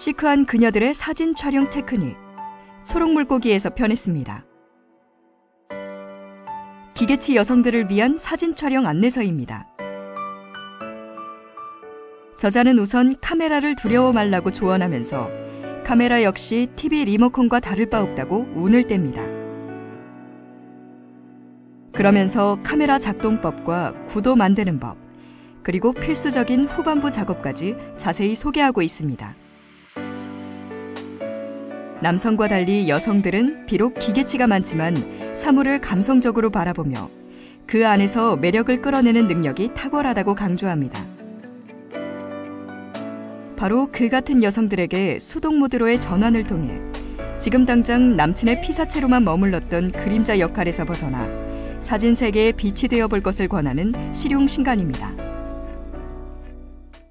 시크한 그녀들의 사진 촬영 테크닉. 초록 물고기에서 편했습니다. 기계치 여성들을 위한 사진 촬영 안내서입니다. 저자는 우선 카메라를 두려워 말라고 조언하면서 카메라 역시 TV 리모컨과 다를 바 없다고 운을 뗍니다. 그러면서 카메라 작동법과 구도 만드는 법, 그리고 필수적인 후반부 작업까지 자세히 소개하고 있습니다. 남성과 달리 여성들은 비록 기계치가 많지만 사물을 감성적으로 바라보며 그 안에서 매력을 끌어내는 능력이 탁월하다고 강조합니다. 바로 그 같은 여성들에게 수동 모드로의 전환을 통해 지금 당장 남친의 피사체로만 머물렀던 그림자 역할에서 벗어나 사진 세계에 빛이 되어 볼 것을 권하는 실용 신간입니다.